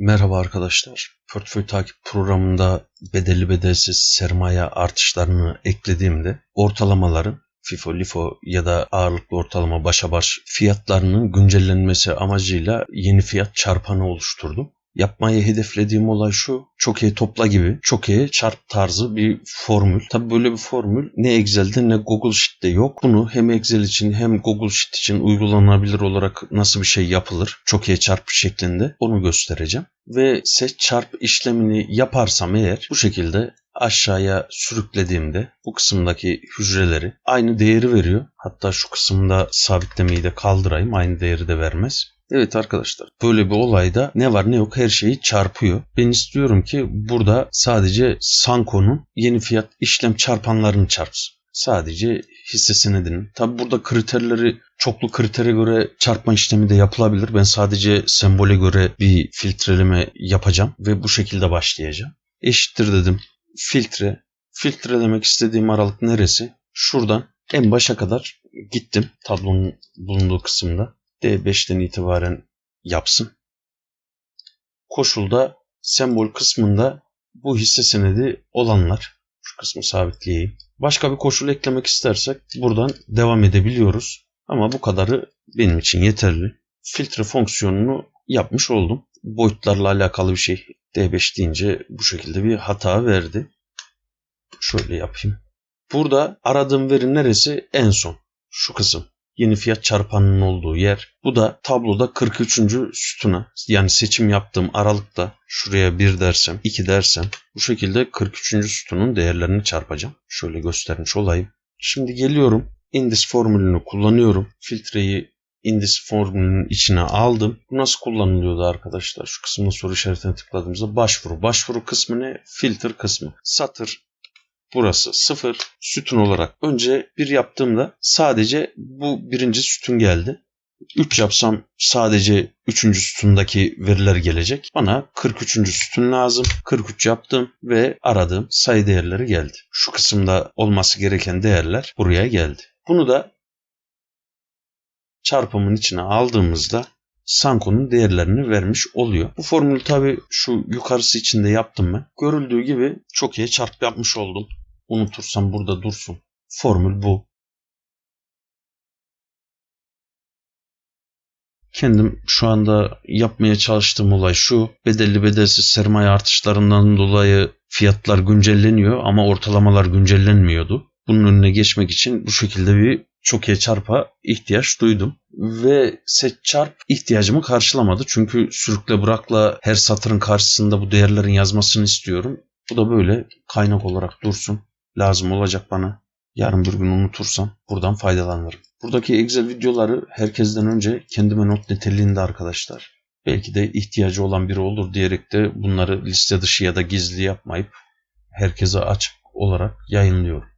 Merhaba arkadaşlar. Portföy takip programında bedelli bedelsiz sermaye artışlarını eklediğimde ortalamaların FIFO, LIFO ya da ağırlıklı ortalama başa baş fiyatlarının güncellenmesi amacıyla yeni fiyat çarpanı oluşturdum. Yapmayı hedeflediğim olay şu. Çok iyi topla gibi çok iyi çarp tarzı bir formül. Tabi böyle bir formül ne Excel'de ne Google Sheet'te yok. Bunu hem Excel için hem Google Sheet için uygulanabilir olarak nasıl bir şey yapılır çok iyi çarp şeklinde onu göstereceğim. Ve seç çarp işlemini yaparsam eğer bu şekilde aşağıya sürüklediğimde bu kısımdaki hücreleri aynı değeri veriyor. Hatta şu kısımda sabitlemeyi de kaldırayım aynı değeri de vermez. Evet arkadaşlar böyle bir olayda ne var ne yok her şeyi çarpıyor. Ben istiyorum ki burada sadece Sanko'nun yeni fiyat işlem çarpanlarını çarpsın. Sadece hisse senedinin. Tabi burada kriterleri çoklu kritere göre çarpma işlemi de yapılabilir. Ben sadece sembole göre bir filtreleme yapacağım ve bu şekilde başlayacağım. Eşittir dedim. Filtre. Filtrelemek istediğim aralık neresi? Şuradan en başa kadar gittim tablonun bulunduğu kısımda. D5'ten itibaren yapsın. Koşulda sembol kısmında bu hisse senedi olanlar şu kısmı sabitleyeyim. Başka bir koşul eklemek istersek buradan devam edebiliyoruz. Ama bu kadarı benim için yeterli. Filtre fonksiyonunu yapmış oldum. Boyutlarla alakalı bir şey. D5 deyince bu şekilde bir hata verdi. Şöyle yapayım. Burada aradığım veri neresi? En son. Şu kısım yeni fiyat çarpanının olduğu yer. Bu da tabloda 43. sütuna yani seçim yaptığım aralıkta şuraya 1 dersem 2 dersem bu şekilde 43. sütunun değerlerini çarpacağım. Şöyle göstermiş olayım. Şimdi geliyorum indis formülünü kullanıyorum. Filtreyi indis formülünün içine aldım. Bu nasıl kullanılıyordu arkadaşlar? Şu kısmına soru işaretine tıkladığımızda başvuru. Başvuru kısmı ne? Filter kısmı. Satır burası sıfır sütun olarak önce bir yaptığımda sadece bu birinci sütun geldi. 3 yapsam sadece 3. sütundaki veriler gelecek. Bana 43. sütun lazım. 43 yaptım ve aradığım sayı değerleri geldi. Şu kısımda olması gereken değerler buraya geldi. Bunu da çarpımın içine aldığımızda Sanko'nun değerlerini vermiş oluyor. Bu formülü tabi şu yukarısı içinde yaptım ben. Görüldüğü gibi çok iyi çarp yapmış oldum. Unutursam burada dursun. Formül bu. Kendim şu anda yapmaya çalıştığım olay şu. Bedelli bedelsiz sermaye artışlarından dolayı fiyatlar güncelleniyor ama ortalamalar güncellenmiyordu. Bunun önüne geçmek için bu şekilde bir çok iyi çarpa ihtiyaç duydum. Ve set çarp ihtiyacımı karşılamadı. Çünkü sürükle bırakla her satırın karşısında bu değerlerin yazmasını istiyorum. Bu da böyle kaynak olarak dursun. Lazım olacak bana. Yarın bir gün unutursam buradan faydalanırım. Buradaki Excel videoları herkesten önce kendime not niteliğinde arkadaşlar. Belki de ihtiyacı olan biri olur diyerek de bunları liste dışı ya da gizli yapmayıp herkese açık olarak yayınlıyorum.